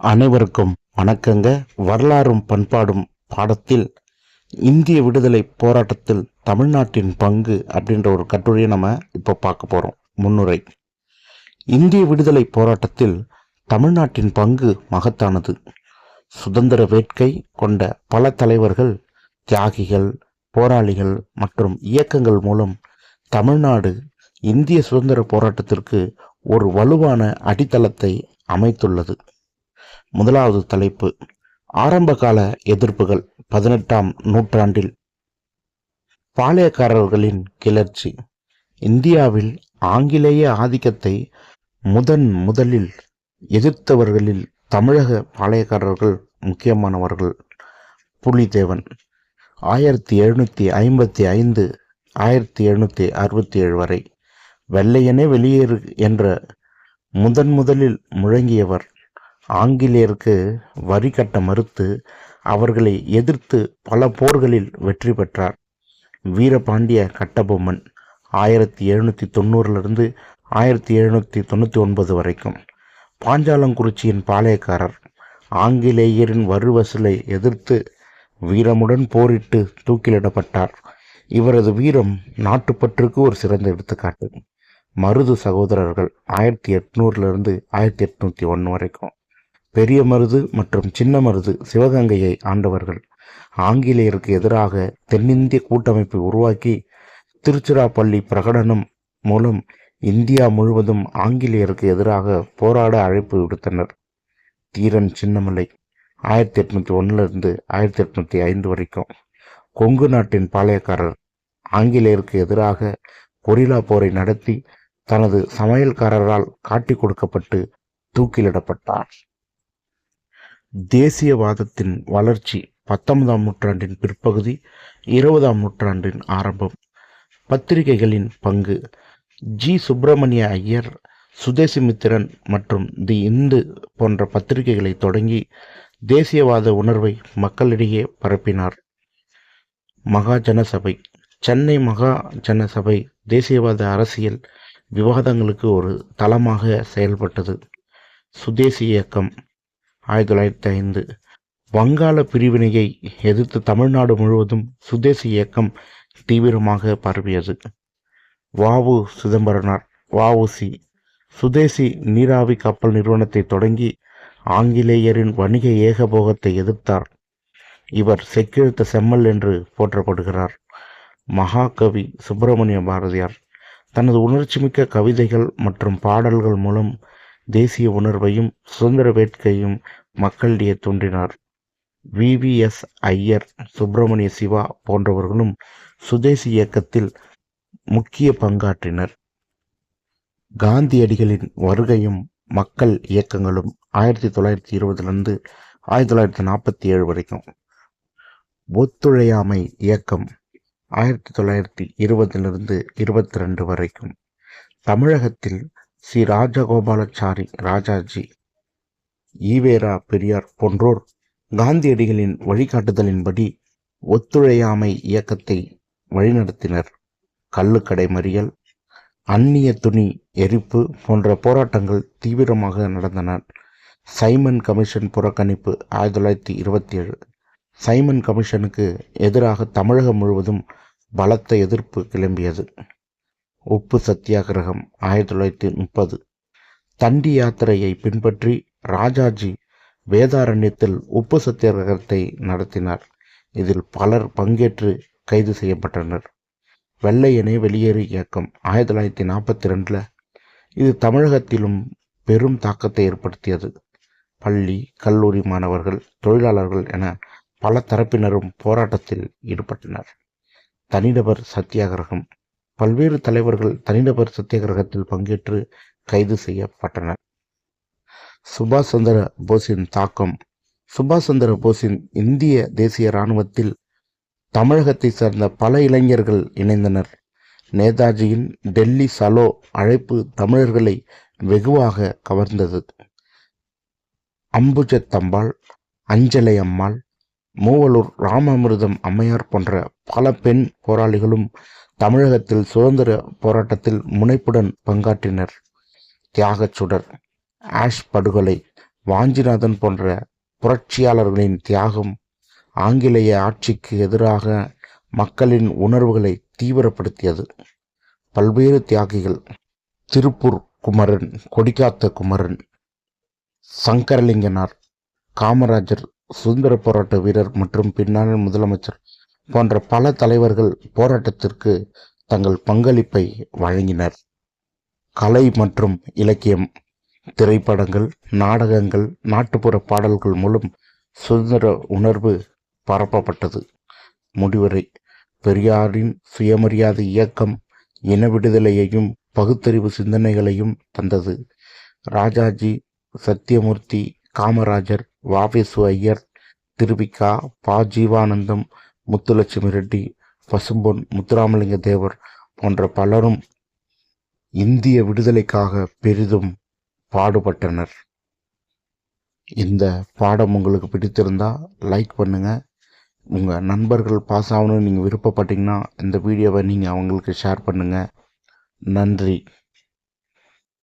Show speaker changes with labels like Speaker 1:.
Speaker 1: அனைவருக்கும் வணக்கங்க. வரலாறும் பண்பாடும் பாடத்தில் இந்திய விடுதலை போராட்டத்தில் தமிழ்நாட்டின் பங்கு அப்படின்ற ஒரு கட்டுரையை நம்ம இப்போ பார்க்க போகிறோம் முன்னுரை. இந்திய விடுதலை போராட்டத்தில் தமிழ்நாட்டின் பங்கு மகத்தானது. சுதந்திர வேட்கை கொண்ட பல தலைவர்கள் தியாகிகள் போராளிகள் மற்றும் இயக்கங்கள் மூலம் தமிழ்நாடு இந்திய சுதந்திர போராட்டத்திற்கு ஒரு வலுவான அடித்தளத்தை அமைத்துள்ளது. முதலாவது தலைப்பு. ஆரம்பகால எதிர்ப்புகள் பதினெட்டாம் நூற்றாண்டில். பாளையக்காரர்களின் கிளர்ச்சி. இந்தியாவில் ஆங்கிலேய ஆதிக்கத்தை முதன் முதலில் எதிர்த்தவர்களில் தமிழக பாளையக்காரர்கள் முக்கியமானவர்கள். புலிதேவன். ஆயிரத்தி எழுநூற்றி ஐம்பத்தி ஐந்து ஆயிரத்தி எழுநூற்றி அறுபத்தி ஏழு வரை. வெள்ளையனே வெளியேறு என்ற முதன் முதலில் முழங்கியவர் ஆங்கிலேயருக்கு வரி கட்ட மறுத்து அவர்களை எதிர்த்து பல போர்களில் வெற்றி பெற்றார். வீரபாண்டிய கட்டபொம்மன் ஆயிரத்தி எழுநூற்றி தொண்ணூறிலிருந்து ஆயிரத்தி எழுநூற்றி தொண்ணூற்றி ஒன்பது வரைக்கும். பாஞ்சாலங்குறிச்சியின் பாளையக்காரர் ஆங்கிலேயரின் வரி எதிர்த்து வீரமுடன் போரிட்டு தூக்கிலிடப்பட்டார். இவரது வீரம் நாட்டுப்பற்றுக்கு ஒரு சிறந்த எடுத்துக்காட்டு. மருது சகோதரர்கள் ஆயிரத்தி எட்நூறுலேருந்து ஆயிரத்தி எட்நூற்றி ஒன்று வரைக்கும். பெரிய மருது மற்றும் சின்ன மருது சிவகங்கையை ஆண்டவர்கள் ஆங்கிலேயருக்கு எதிராக தென்னிந்திய கூட்டமைப்பை உருவாக்கி திருச்சிராப்பள்ளி பிரகடனம் மூலம் இந்தியா முழுவதும் ஆங்கிலேயருக்கு எதிராக போராட அழைப்பு விடுத்தனர். தீரன் சின்னமலை ஆயிரத்தி எட்நூற்றி ஒன்றுலேருந்து ஆயிரத்தி எட்நூற்றி ஐந்து வரைக்கும் கொங்கு நாட்டின் பாளையக்காரர் ஆங்கிலேயருக்கு எதிராக கொரில்லா போரை நடத்தி தனது சமையல்காரரால் காட்டி கொடுக்கப்பட்டு தூக்கிலிடப்பட்டார். தேசியவாதத்தின் வளர்ச்சி பத்தொன்பதாம் நூற்றாண்டின் பிற்பகுதி இருபதாம் நூற்றாண்டின் ஆரம்பம். பத்திரிகைகளின் பங்கு. ஜி. சுப்பிரமணிய ஐயர் சுதேசிமித்திரன் மற்றும் தி இந்து போன்ற பத்திரிகைகளை தொடங்கி தேசியவாத உணர்வை மக்களிடையே பரப்பினார். மகாஜனசபை சென்னை மகாஜனசபை தேசியவாத அரசியல் விவாதங்களுக்கு ஒரு தளமாக செயல்பட்டது. சுதேசி இயக்கம். ஆயிரத்தி தொள்ளாயிரத்தி ஐந்து. வங்காள பிரிவினையை எதிர்த்து தமிழ்நாடு முழுவதும் சுதேசி இயக்கம் தீவிரமாக பரவியது. வாவு சிதம்பரனார் வஉசி சுதேசி நீராவி கப்பல் நிறுவனத்தை தொடங்கி ஆங்கிலேயரின் வணிக ஏகபோகத்தை எதிர்த்தார். இவர் செக்கெழுத்த செம்மல் என்று போற்றப்படுகிறார். மகாகவி சுப்பிரமணிய பாரதியார் தனது உணர்ச்சிமிக்க கவிதைகள் மற்றும் பாடல்கள் மூலம் தேசிய உணர்வையும் சுதந்திர வேட்கையும் மக்களிடையே தோன்றினார். விவிஎஸ் ஐயர் சுப்பிரமணிய சிவா போன்றவர்களும் சுதேசி இயக்கத்தில் முக்கிய பங்காற்றினர். காந்தியடிகளின் வருகையும் மக்கள் இயக்கங்களும் ஆயிரத்தி தொள்ளாயிரத்தி இருபதுலேருந்து ஆயிரத்தி தொள்ளாயிரத்தி நாற்பத்தி ஏழு வரைக்கும். ஒத்துழையாமை இயக்கம் ஆயிரத்தி தொள்ளாயிரத்தி இருபதிலிருந்து இருபத்தி ரெண்டு வரைக்கும். தமிழகத்தில் ஸ்ரீ ராஜகோபாலாச்சாரி ராஜாஜி ஈவேரா பெரியார் போன்றோர் காந்தியடிகளின் வழிகாட்டுதலின்படி ஒத்துழையாமை இயக்கத்தை வழிநடத்தினர். கள்ளுக்கடை மறியல் அந்நிய துணி எரிப்பு போன்ற போராட்டங்கள் தீவிரமாக நடந்தன. சைமன் கமிஷன் புறக்கணிப்பு ஆயிரத்தி தொள்ளாயிரத்தி இருபத்தி ஏழு சைமன் கமிஷனுக்கு எதிராக தமிழகம் முழுவதும் பலத்த எதிர்ப்பு கிளம்பியது. உப்பு சத்தியாகிரகம் ஆயிரத்தி தொள்ளாயிரத்தி முப்பது. தண்டி யாத்திரையை பின்பற்றி ராஜாஜி வேதாரண்யத்தில் உப்பு சத்தியாகிரகத்தை நடத்தினார். இதில் பலர் பங்கேற்று கைது செய்யப்பட்டனர். வெள்ளையனே வெளியேறு இயக்கம் ஆயிரத்தி தொள்ளாயிரத்தி நாற்பத்தி ரெண்டில் இது தமிழகத்திலும் பெரும் தாக்கத்தை ஏற்படுத்தியது. பள்ளி கல்லூரி மாணவர்கள் தொழிலாளர்கள் என பல தரப்பினரும் போராட்டத்தில் ஈடுபட்டனர். தனிநபர் சத்தியாகிரகம் பல்வேறு தலைவர்கள் தனிநபர் சத்தியாகிரகத்தில் பங்கேற்று கைது செய்யப்பட்டனர். சுபாஷ் சந்திர போஸின் தாக்கம். சுபாஷ் சந்திர போஸின் இந்திய தேசிய இராணுவத்தில் தமிழகத்தை சேர்ந்த பல இளைஞர்கள் இணைந்தனர். நேதாஜியின் டெல்லி சலோ அழைப்பு தமிழர்களை வெகுவாக கவர்ந்தது. அம்புஜத்தம்பாள் அஞ்சலை அம்மாள் மூவலூர் ராமாமிர்தம் அம்மையார் போன்ற பல பெண் போராளிகளும் தமிழகத்தில் சுதந்திர போராட்டத்தில் முனைப்புடன் பங்காற்றினர். தியாகச் சுடர் ஆஷ் படுகொலை வாஞ்சிநாதன் போன்ற புரட்சியாளர்களின் தியாகம் ஆங்கிலேய ஆட்சிக்கு எதிராக மக்களின் உணர்வுகளை தீவிரப்படுத்தியது. பல்வேறு தியாகிகள் திருப்பூர் குமரன் கொடிக்காத்த குமரன் சங்கரலிங்கனார் காமராஜர் சுதந்திர போராட்ட வீரர் மற்றும் பின்னாள் முதலமைச்சர் போன்ற பல தலைவர்கள் போராட்டத்திற்கு தங்கள் பங்களிப்பை வழங்கினர். கலை மற்றும் இலக்கியம் திரைப்படங்கள் நாடகங்கள் நாட்டுப்புற பாடல்கள் மூலம் சுதந்திர உணர்வு பரப்பப்பட்டது. முடிவரை பெரியாரின் சுயமரியாதை இயக்கம் இன விடுதலையையும் பகுத்தறிவு சிந்தனைகளையும் தந்தது. ராஜாஜி சத்தியமூர்த்தி காமராஜர் வாவேசு ஐயர் திருவிக்கா பா. ஜீவானந்தம் முத்துலட்சுமி ரெட்டி பசும்பொன் முத்துராமலிங்க தேவர் போன்ற பலரும் இந்திய விடுதலைக்காக பெரிதும் பாடுபட்டனர். இந்த பாடம் உங்களுக்கு பிடித்திருந்தால் லைக் பண்ணுங்கள் உங்கள் நண்பர்கள் பாஸ் ஆகணும்னு நீங்கள் விருப்பப்பட்டீங்கன்னா இந்த வீடியோவை நீங்கள் அவங்களுக்கு ஷேர் பண்ணுங்கள் நன்றி.